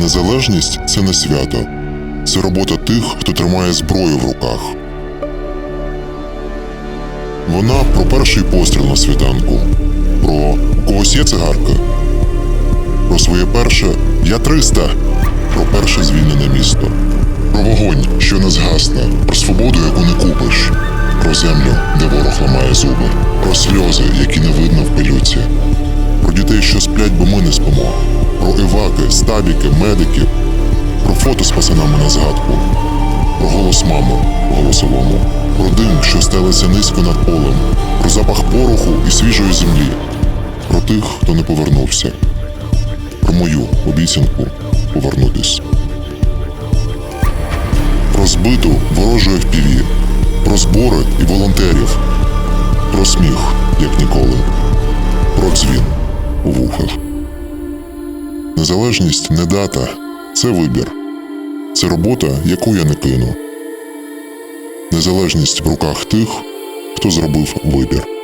Незалежність це не свято, це робота тих, хто тримає зброю в руках. Вона про перший постріл на світанку, про «У когось є цигарка, про своє перше Я 300, про перше звільнене місто, про вогонь, що не згасне, про свободу, яку не купиш, про землю, де ворог ламає зуби, про сльози, які не видно в пилюці, про дітей, що сплять, бо ми не спимо, стабіки, медиків, про фото з пацанами на згадку, про голос мами в голосовому, про дим, що стелиться низько над полем, про запах пороху і свіжої землі, про тих, хто не повернувся, про мою обіцянку повернутись. Про збиту ворожої впіві, про збори і волонтерів, про сміх, як ніколи, про дзвін у вухах. Незалежність не дата, це вибір. Це робота, яку я не кину. Незалежність в руках тих, хто зробив вибір.